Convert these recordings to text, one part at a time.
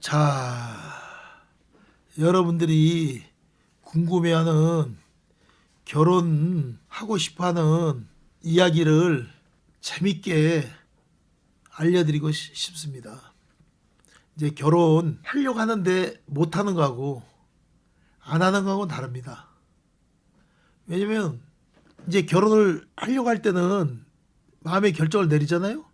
자, 여러분들이 궁금해하는 결혼하고 싶어하는 이야기를 재밌게 알려드리고 시- 싶습니다. 이제 결혼 하려고 하는데 못하는 거하고 안 하는 거하고는 다릅니다. 왜냐면 이제 결혼을 하려고 할 때는 마음의 결정을 내리잖아요.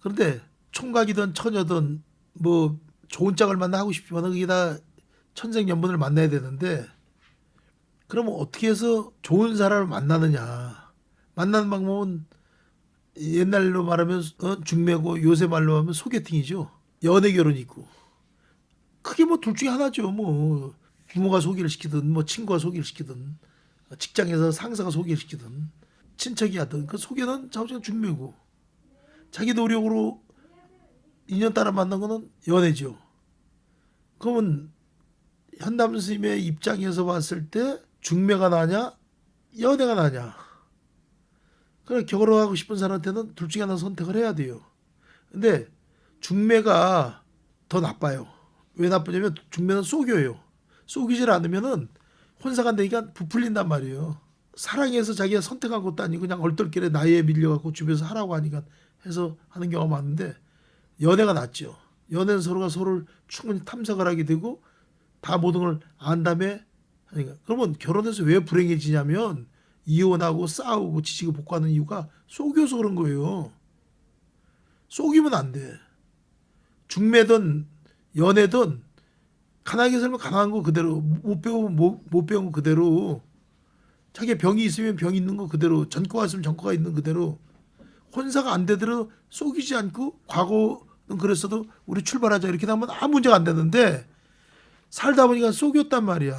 그런데 총각이든 처녀든 뭐 좋은 짝을 만나 하고 싶지만 그게 다 천생연분을 만나야 되는데 그러면 어떻게 해서 좋은 사람을 만나느냐? 만나는 방법은 옛날로 말하면 어, 중매고 요새 말로 하면 소개팅이죠. 연애 결혼이 있고. 크게 뭐 둘 중에 하나죠 뭐. 부모가 소개를 시키든 뭐 친구가 소개를 시키든 직장에서 상사가 소개를 시키든 친척이 하든. 그 소개는 자우지간 중매고. 자기 노력으로 인연 따라 만난 거는 연애죠. 그러면 현남 스님의 입장에서 봤을 때 중매가 나냐 연애가 나냐 그래 결혼하고 싶은 사람한테는 둘 중에 하나 선택을 해야 돼요. 근데 중매가 더 나빠요. 왜 나쁘냐면 중매는 속여요. 속이질 않으면은 혼사가 되니까 부풀린단 말이에요. 사랑해서 자기가 선택한 것도 아니고 그냥 얼떨결에 나이에 밀려갖고 주변에서 하라고 하니까 해서 하는 경우가 많은데 연애가 낫죠. 연애는 서로가 서로를 충분히 탐색을 하게 되고 다 모든 걸 안 다음에 하니까 그러면 결혼해서 왜 불행해지냐면 이혼하고 싸우고 지지고 복구하는 이유가 속여서 그런 거예요. 속이면 안 돼. 중매든 연애든 가난하게 살면 가난한 거 그대로 못 배우면 못, 못 배운 거 그대로 자기 병이 있으면 병 있는 거 그대로 전과가 있으면 전과가 있는 그대로 혼사가 안 되더라도 속이지 않고 과거는 그랬어도 우리 출발하자 이렇게 하면 아무 문제가 안 되는데 살다 보니까 속였단 말이야.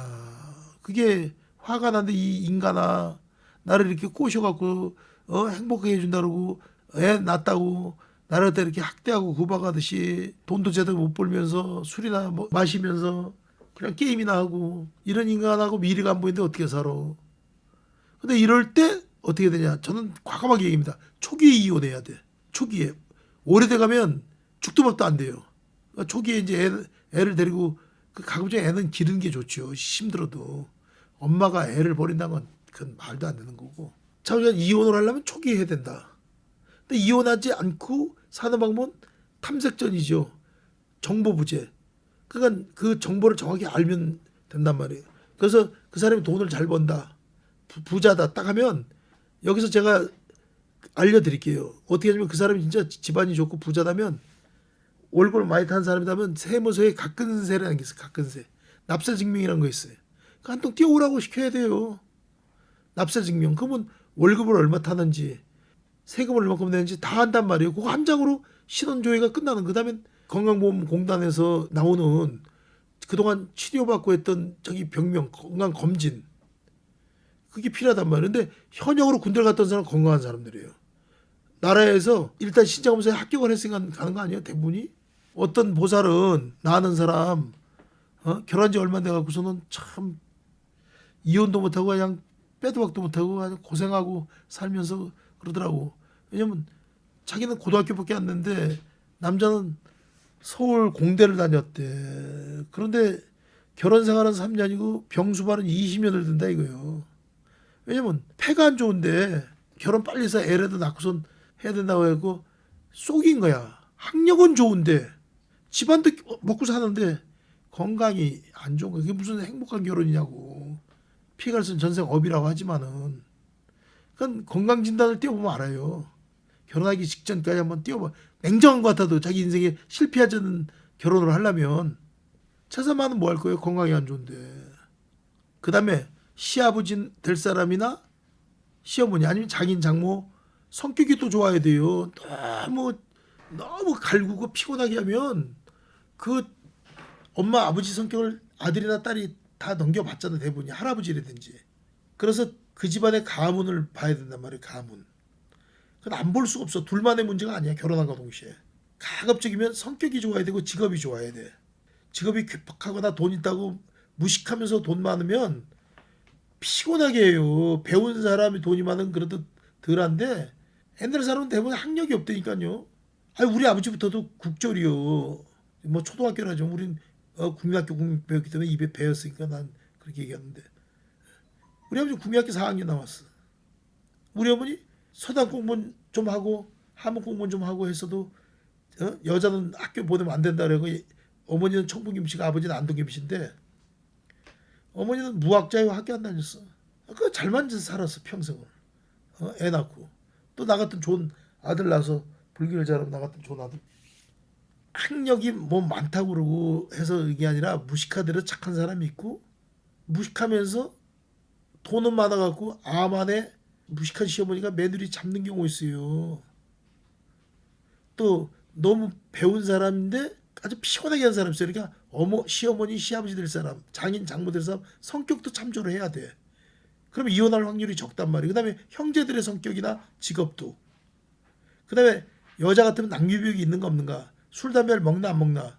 그게 화가 나는데 이 인간아 나를 이렇게 꼬셔갖고 어, 행복하게 해준다 그러고 애 낳았다고 나를 갖다 이렇게 학대하고 구박하듯이 돈도 제대로 못 벌면서 술이나 뭐 마시면서 그냥 게임이나 하고 이런 인간하고 미래가 안 보이는데 어떻게 살아. 근데 이럴 때 어떻게 되냐? 저는 과감하게 얘기합니다. 초기에 이혼해야 돼. 초기에 오래돼 가면 죽도 밥도 안 돼요. 그러니까 초기에 이제 애, 애를 데리고 그 가급적 애는 기르는 게 좋죠. 힘들어도 엄마가 애를 버린다는 건 그건 말도 안 되는 거고. 자, 우리가 이혼을 하려면 초기에 해야 된다. 근데 이혼하지 않고 사는 방법은 탐색전이죠. 정보 부재. 그러니까 그 정보를 정확히 알면 된단 말이에요. 그래서 그 사람이 돈을 잘 번다. 부- 부자다 딱 하면 여기서 제가 알려드릴게요. 어떻게 하냐면 그 사람이 진짜 집안이 좋고 부자다면 월급을 많이 탄 사람이라면 세무서에 가끈세라는 게 있어요. 가끈세. 납세 증명이라는 거 있어요. 그 한통 띄워오라고 시켜야 돼요. 납세 증명. 그러면 월급을 얼마 타는지 세금을 얼마큼 내는지 다 한단 말이에요. 그거 한 장으로 신원 조회가 끝나는. 그 다음에 건강보험공단에서 나오는 그동안 치료받고 했던 저기 병명 건강 검진 그게 필요하단 말이에요. 근데 현역으로 군대를 갔던 사람 은 건강한 사람들이에요. 나라에서 일단 신장 검사에 합격을 했으니까 가는 거 아니에요? 대부분이 어떤 보살은 나는 사람 어? 결혼한 지 얼마 돼 갖고서는 참 이혼도 못하고 그냥 빼도 박도 못하고 그냥 고생하고 살면서 그러더라고. 왜냐면 자기는 고등학교밖에 안 됐는데 남자는 서울 공대를 다녔대. 그런데 결혼 생활은 3년이고 병수발은 20년을 든다 이거요. 왜냐면 폐가 안 좋은데 결혼 빨리 해서 애라도 낳고선 해야 된다고 해고 속인 거야. 학력은 좋은데 집안도 먹고 사는데 건강이 안 좋은 거야. 그게 무슨 행복한 결혼이냐고. 피가 쓴 전생 업이라고 하지만은 그건 건강 진단을 띄워보면 알아요. 결혼하기 직전까지 한번 띄워봐. 냉정한 것 같아도 자기 인생에 실패하지 않는 결혼을 하려면 최소한은 뭐 할 거예요? 건강이 안 좋은데. 그 다음에 시아버지 될 사람이나 시어머니 아니면 자긴 장모 성격이 또 좋아야 돼요. 너무 너무 갈구고 피곤하게 하면 그 엄마 아버지 성격을 아들이나 딸이 다 넘겨봤잖아 대부분이 할아버지라든지. 그래서 그 집안의 가문을 봐야 된단 말이에요. 가문. 그건 안 볼 수가 없어. 둘만의 문제가 아니야. 결혼한과 동시에. 가급적이면 성격이 좋아야 되고 직업이 좋아야 돼. 직업이 괴팍하거나 돈 있다고 무식하면서 돈 많으면 피곤하게 해요. 배운 사람이 돈이 많은 그래도 덜한데 옛날 사람은 대부분 학력이 없다니까요. 아니 우리 아버지부터도 국졸이요. 뭐 초등학교라죠. 우린 어, 국민학교 국민 배웠기 때문에 입에 배웠으니까 난 그렇게 얘기하는데 우리 아버지 국민학교 4학년 나왔어. 우리 어머니 서당 공부는 좀 하고 한문 공부는 좀 하고 했어도 어? 여자는 학교 보내면 안 된다 그러고 어머니는 청풍김 씨가 아버지는 안동 김 씨인데 어머니는 무학자요 학교 안 다녔어. 그 잘만 살았어 평생을. 어? 애 낳고 또 나 같은 좋은 아들 낳아서 불교를 잘하면 나 같은 좋은 아들. 학력이 뭐 많다고 그러고 해서 이게 아니라 무식하대로 착한 사람이 있고 무식하면서 돈은 많아갖고 암 안에 무식한 시어머니가 며느리 잡는 경우 있어요. 또 너무 배운 사람인데 아주 피곤하게 한 사람 있어요. 그러니까 어머 시어머니 시아버지 될 사람, 장인 장모 될 사람 성격도 참조를 해야 돼. 그러면 이혼할 확률이 적단 말이에요. 그다음에 형제들의 성격이나 직업도. 그다음에 여자 같으면 낭유비용이 있는가 없는가. 술 담배를 먹나 안 먹나.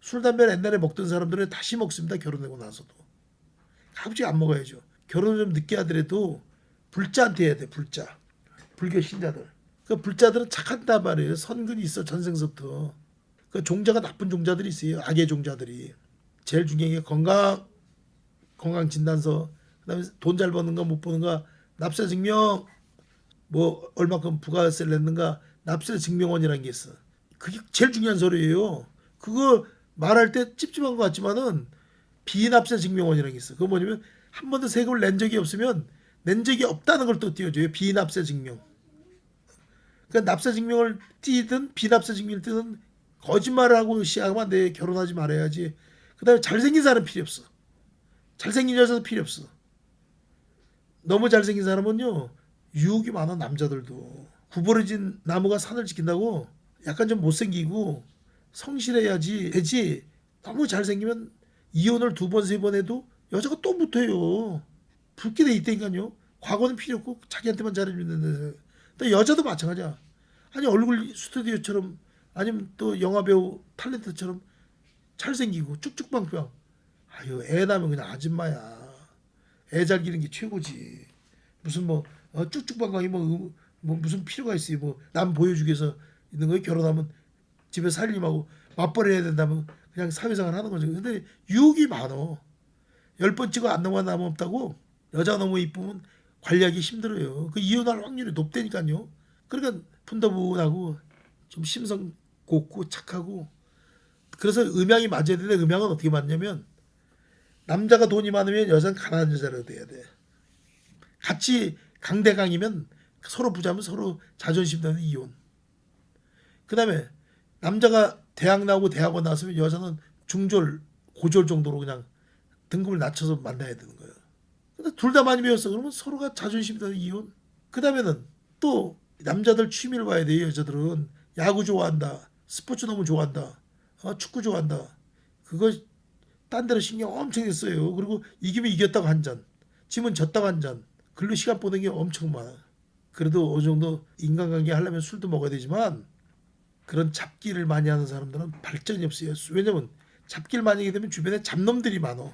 술 담배를 옛날에 먹던 사람들은 다시 먹습니다. 결혼하고 나서도. 가급적 안 먹어야죠. 결혼을 좀 늦게 하더라도 불자한테 해야 돼. 불자. 불교 신자들. 그 불자들은 착한단 말이에요. 선근이 있어 전생서부터. 그 종자가 나쁜 종자들이 있어요. 악의 종자들이. 제일 중요한 게 건강 건강 진단서. 그다음에 돈 잘 버는가 못 버는가 납세 증명 뭐 얼마큼 부가세를 냈는가 납세 증명원이라는 게 있어. 그게 제일 중요한 서류예요. 그거 말할 때 찝찝한 것 같지만은 비납세 증명원이라는 게 있어. 그거 뭐냐면 한 번도 세금을 낸 적이 없으면 낸 적이 없다는 걸 또 띄워줘요. 비납세 증명. 그러니까 납세 증명을 띄든 비납세 증명을 띄든 거짓말을 하고 시작하면 안 돼. 결혼하지 말아야지. 그다음에 잘생긴 사람 필요 없어. 잘생긴 여자도 필요 없어. 너무 잘생긴 사람은요 유혹이 많아 남자들도 구부러진 나무가 산을 지킨다고 약간 좀 못생기고 성실해야지 되지. 너무 잘생기면 이혼을 두 번 세 번 해도 여자가 또 붙어요. 붙게 돼 있다니까요. 과거는 필요 없고 자기한테만 잘해주는데 또 여자도 마찬가지야. 아니 얼굴 스튜디오처럼 아니면 또 영화배우 탤런트처럼 잘생기고 쭉쭉빵빵 아유 애 낳으면 그냥 아줌마야. 애 잘 기르는 게 최고지. 무슨 뭐 어, 쭉쭉방광이 뭐, 음, 뭐 무슨 필요가 있어요. 뭐 남 보여주기 위해서 있는 거예요. 결혼하면 집에 살림하고 맞벌이 해야 된다면 그냥 사회생활 하는 거죠. 근데 유혹이 많어. 열 번 찍어 안 넘어가 남 없다고 여자 너무 이쁘면 관리하기 힘들어요. 그 이혼할 확률이 높다니까요. 그러니까 푼더분하고 좀 심성 곱고 착하고 그래서 음양이 맞아야 되는데 음양은 어떻게 맞냐면 남자가 돈이 많으면 여자는 가난한 여자로 돼야 돼. 같이 강대강이면 서로 부자면 서로 자존심 때문에 이혼. 그다음에 남자가 대학 나오고 대학원 나왔으면 여자는 중졸, 고졸 정도로 그냥 등급을 낮춰서 만나야 되는 거예요. 근데 둘 다 많이 배웠어. 그러면 서로가 자존심 때문에 이혼. 그다음에는 또 남자들 취미를 봐야 돼요. 여자들은 야구 좋아한다, 스포츠 너무 좋아한다, 어, 축구 좋아한다. 그거 딴 데로 신경 엄청 썼어요. 그리고 이기면 이겼다고 한 잔, 지면 졌다고 한 잔. 글로 시간 보는 게 엄청 많아. 그래도 어느 정도 인간관계 하려면 술도 먹어야 되지만 그런 잡기를 많이 하는 사람들은 발전이 없어요. 왜냐면 잡기를 많이 하게 되면 주변에 잡놈들이 많어.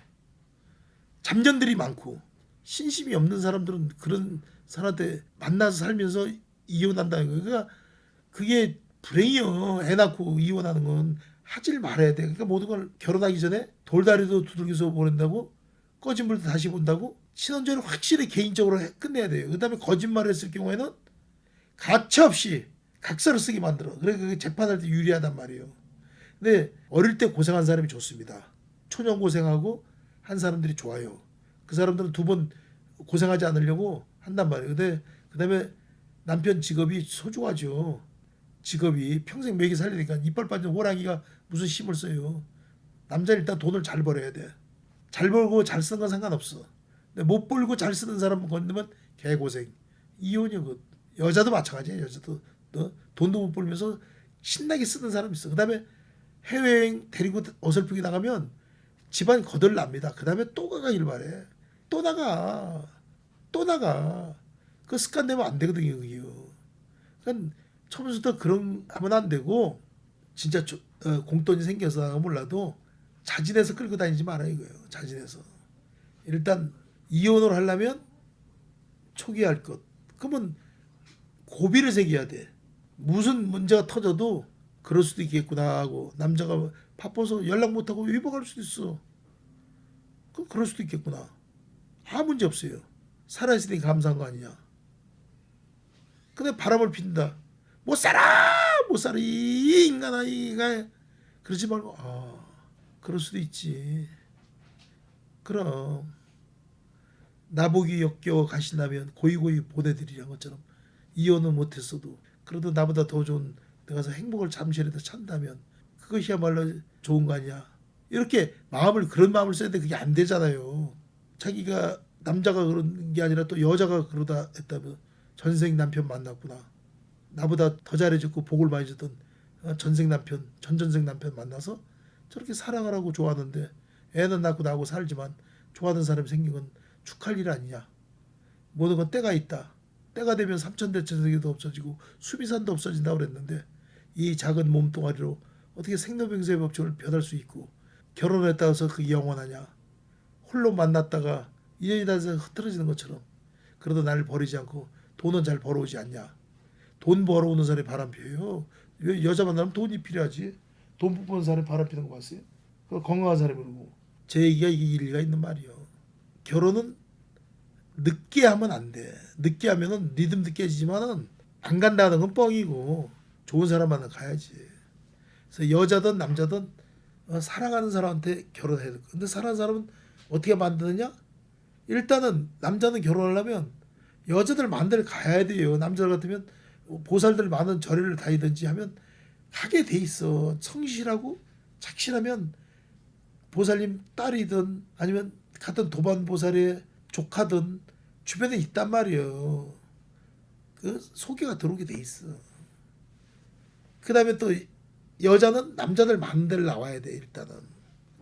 잡년들이 많고 신심이 없는 사람들은 그런 사람한테 만나서 살면서 이혼한다는 거예요. 그러니까 그게 불행이요. 애 낳고 이혼하는 건 하질 말아야 돼. 그러니까 모든 걸 결혼하기 전에 돌다리도 두들겨서 보낸다고 꺼진 불도 다시 본다고 신혼전을 확실히 개인적으로 해- 끝내야 돼요. 그 다음에 거짓말을 했을 경우에는 가차 없이 각서를 쓰게 만들어. 그러니까 그게 재판할 때 유리하단 말이에요. 근데 어릴 때 고생한 사람이 좋습니다. 초년 고생하고 한 사람들이 좋아요. 그 사람들은 두 번 고생하지 않으려고 한단 말이에요. 근데 그다음에 남편 직업이 소중하죠. 직업이 평생 먹이 살리니까 이빨 빠진 호랑이가 무슨 힘을 써요. 남자는 일단 돈을 잘 벌어야 돼. 잘 벌고 잘 쓰는 건 상관없어. 근데 못 벌고 잘 쓰는 사람 건드면 개고생. 이혼이요. 그 여자도 마찬가지야. 여자도 너 돈도 못 벌면서 신나게 쓰는 사람 있어. 그다음에 해외여행 데리고 어설프게 나가면 집안 거덜납니다. 그다음에 또 가가길 바래. 또 나가. 또 나가. 그 습관 되면 안 되거든요. 그게요. 그러니까 처음부터 그런 하면 안 되고 진짜 조- 어, 공돈이 생겨서 몰라도 자진해서 끌고 다니지 말아 이거예요. 자진해서 일단 이혼을 하려면 초기화 할 것. 그러면 고비를 새겨야 돼. 무슨 문제가 터져도 그럴 수도 있겠구나 하고 남자가 바빠서 연락 못하고 위복할 수도 있어. 그 그럴 수도 있겠구나. 아무 문제 없어요. 살아있으니 감사한 거 아니냐. 근데 바람을 핀다. 못 살아, 못 살아 이 인간아 이가 그러지 말고 아 그럴 수도 있지. 그럼 나보기 역겨워 가신다면 고이고이 보내드리란 것처럼 이혼은 못했어도 그래도 나보다 더 좋은 내가 서 행복을 잠시라도 찬다면 그것이야말로 좋은 거 아니야. 이렇게 마음을 그런 마음을 써야 돼 그게 안 되잖아요. 자기가 남자가 그런 게 아니라 또 여자가 그러다 했다면 전생 남편 만났구나. 나보다 더 잘해줬고 복을 많이 줬던 어, 전생 남편, 전전생 남편 만나서 저렇게 사랑을 하고 좋아하는데 애는 낳고 나하고 살지만 좋아하는 사람이 생긴 건 축할 일 아니냐. 모든 건 때가 있다. 때가 되면 삼천대천세계도 없어지고 수비산도 없어진다고 그랬는데 이 작은 몸뚱아리로 어떻게 생로병사의 법칙을 변할 수 있고 결혼했다 해서 그게 영원하냐. 홀로 만났다가 인연이 닿아서 흐트러지는 것처럼 그래도 나를 버리지 않고 돈은 잘 벌어오지 않냐. 돈 벌어오는 사람이 바람 피워요. 여- 여자 만나면 돈이 필요하지. 돈 뽑는 사람이 바람 피는 거 봤어요? 그 건강한 사람이 그러고. 제 얘기가 이게 일리가 있는 말이요. 결혼은 늦게 하면 안 돼. 늦게 하면은 리듬도 깨지지만은 안 간다는 건 뻥이고 좋은 사람 만나 가야지. 그래서 여자든 남자든 어, 사랑하는 사람한테 결혼해야 돼. 근데 사랑하는 사람은 어떻게 만드느냐? 일단은 남자는 결혼하려면 여자들 만들 가야 돼요. 남자들 같으면 보살들 많은 절에를 다니든지 하면 가게 돼 있어. 성실하고 착실하면 보살님 딸이든 아니면 같은 도반 보살의 조카든 주변에 있단 말이에요. 그 소개가 들어오게 돼 있어. 그 다음에 또 여자는 남자들 많은 데를 나와야 돼 일단은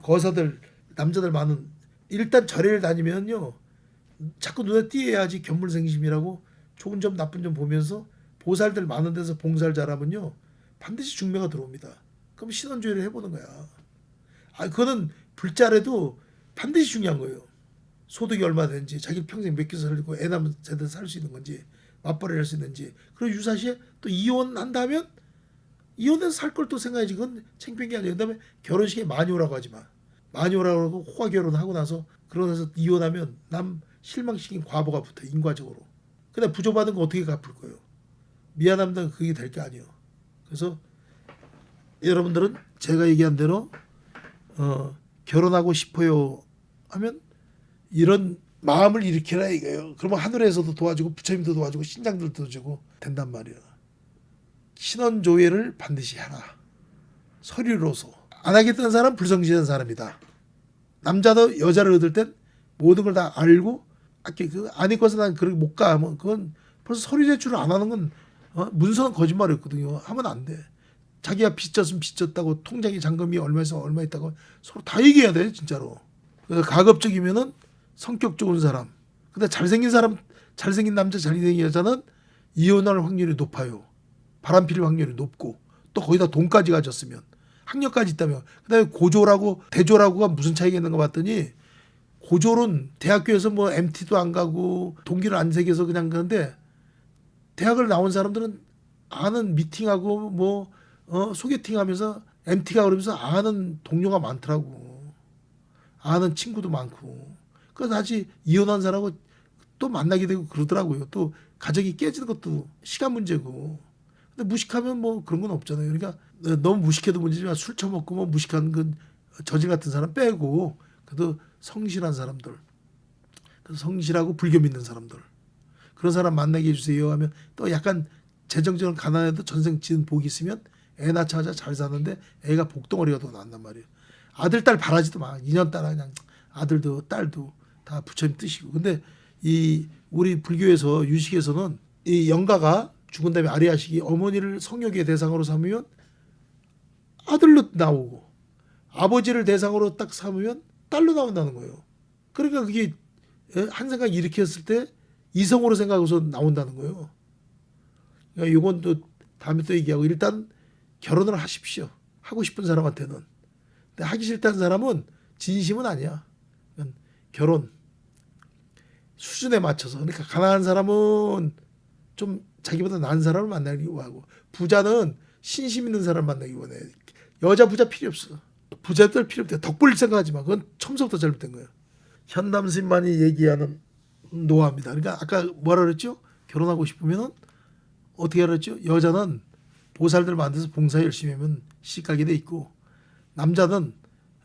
거사들 남자들 많은 일단 절에를 다니면요 자꾸 눈에 띄어야지 견물생심이라고 좋은 점 나쁜 점 보면서 보살들 많은 데서 봉사를 잘하면요 반드시 중매가 들어옵니다. 그럼 신원조회를 해보는 거야. 아 그거는 불자래도 반드시 중요한 거예요. 소득이 얼마 되는지 자기 평생 몇 개서 살고 애 낳으면 제대로 살 수 있는 건지 맞벌이 할 수 있는지. 그리고 유사시에 또 이혼한다면 이혼해서 살 걸 또 생각해야지. 그건 창피한 게 아니에요. 그다음에 결혼식에 많이 오라고 하지 마. 많이 오라고 하고 호화 결혼하고 나서 그러면서 이혼하면 남 실망시킨 과보가 붙어 인과적으로. 근데 부조받은 거 어떻게 갚을 거예요? 미안합니다. 그게 될 게 아니에요. 그래서 여러분들은 제가 얘기한 대로 어, 결혼하고 싶어요 하면 이런 마음을 일으키라 이거예요. 그러면 하늘에서도 도와주고 부처님도 도와주고 신장들도 도와주고 된단 말이에요. 신원 조회를 반드시 하라. 서류로서 안 하겠다는 사람 은 불성실한 사람이다. 남자도 여자를 얻을 땐 모든 걸 다 알고 아까 그안 입고서 난 그렇게 못 가. 하면 그건 벌써 서류 제출을 안 하는 건 어? 문서는 거짓말이었거든요. 하면 안 돼. 자기가 빚졌으면 빚졌다고 통장에 잔금이 얼마 있어 얼마 있다고 서로 다 얘기해야 돼 진짜로. 그래서 가급적이면은 성격 좋은 사람. 근데 잘생긴 사람, 잘생긴 남자, 잘생긴 여자는 이혼할 확률이 높아요. 바람 필 확률이 높고 또 거기다 돈까지 가졌으면 학력까지 있다면 그다음에 고졸하고 대졸하고가 무슨 차이가 있는가 봤더니 고졸은 대학교에서 뭐 MT도 안 가고 동기를 안 새겨서 그냥 그런데 대학을 나온 사람들은 아는 미팅하고 뭐 어, 소개팅하면서 MT가 그러면서 아는 동료가 많더라고. 아는 친구도 많고. 그래서 다시 이혼한 사람하고 또 만나게 되고 그러더라고요. 또 가정이 깨지는 것도 시간 문제고. 근데 무식하면 뭐 그런 건 없잖아요. 그러니까 너무 무식해도 문제지만 술 처먹고 뭐 무식한 그 저질 같은 사람 빼고 그래도 성실한 사람들. 성실하고 불교 믿는 사람들. 그런 사람 만나게 해주세요 하면 또 약간 재정적으로 가난해도 전생 지은 복이 있으면 애 낳자마자 잘 사는데 애가 복덩어리가 더 난단 말이에요. 아들 딸 바라지도 마. 2년 따라 그냥 아들도 딸도 다 부처님 뜻이고. 근데 이 우리 불교에서 유식에서는 이 영가가 죽은 다음에 아리아식이 어머니를 성욕의 대상으로 삼으면 아들로 나오고 아버지를 대상으로 딱 삼으면 딸로 나온다는 거예요. 그러니까 그게 예, 한 생각 일으켰을 때 이성으로 생각해서 나온다는 거예요. 그러니까 이건 또 다음에 또 얘기하고 일단 결혼을 하십시오. 하고 싶은 사람한테는. 근데 하기 싫다는 사람은 진심은 아니야. 결혼 수준에 맞춰서 그러니까 가난한 사람은 좀 자기보다 나은 사람을 만나려고 하고 부자는 신심 있는 사람 만나기 원해. 여자 부자 필요 없어. 부자들 필요 없대. 덕불 생각하지 마. 그건 처음부터 잘못된 거예요. 현남신만이 얘기하는 노화입니다. 그러니까 아까 뭐라 그랬죠? 결혼하고 싶으면은 어떻게 알았죠? 여자는 보살들 만들어서 봉사 열심히 하면 시가게 돼 있고 남자는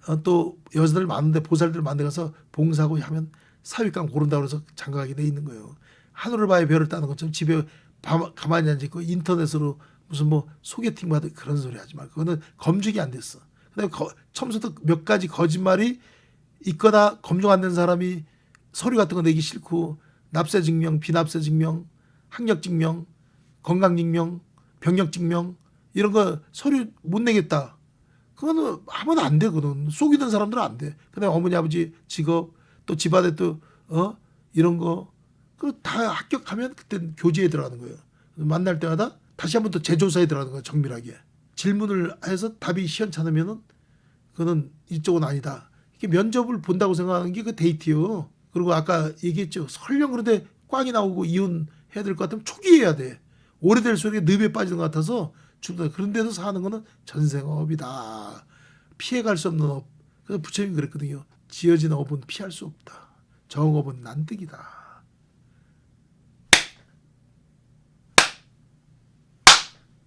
어, 또 여자들 많은데 보살들 만들어서 봉사하고 하면 사윗감 고른다 그래서 장가가게 돼 있는 거예요. 하늘을 봐야 별을 따는 것처럼 집에 바- 가만히 앉아 있고 인터넷으로 무슨 뭐 소개팅 받을 그런 소리 하지 마. 그거는 검증이 안 됐어. 그다음에 거, 처음부터 몇 가지 거짓말이 있거나 검증 안 된 사람이 서류 같은 거 내기 싫고 납세 증명, 비납세 증명, 학력 증명, 건강 증명, 병력 증명 이런 거 서류 못 내겠다. 그거는 하면 안 돼. 그거는 속이던 사람들은 안 돼. 그다음에 어머니 아버지 직업 또 집안에 또 어 이런 거 그거 다 합격하면 그때 교제에 들어가는 거예요. 만날 때마다 다시 한번 또 재조사에 들어가는 거예요. 정밀하게 질문을 해서 답이 시원찮으면은 그거는 이쪽은 아니다. 이게 면접을 본다고 생각하는 게 그 데이트요. 그리고 아까 얘기했죠. 설령 그런데 꽝이 나오고 이혼 해야 될 것 같으면 초기해야 돼. 오래될 속에 늪에 빠지는 것 같아서 죽다. 그런 데서 사는 거는 전생업이다. 피해갈 수 없는 업. 그래서 부처님이 그랬거든요. 지어진 업은 피할 수 없다. 정업은 난득이다.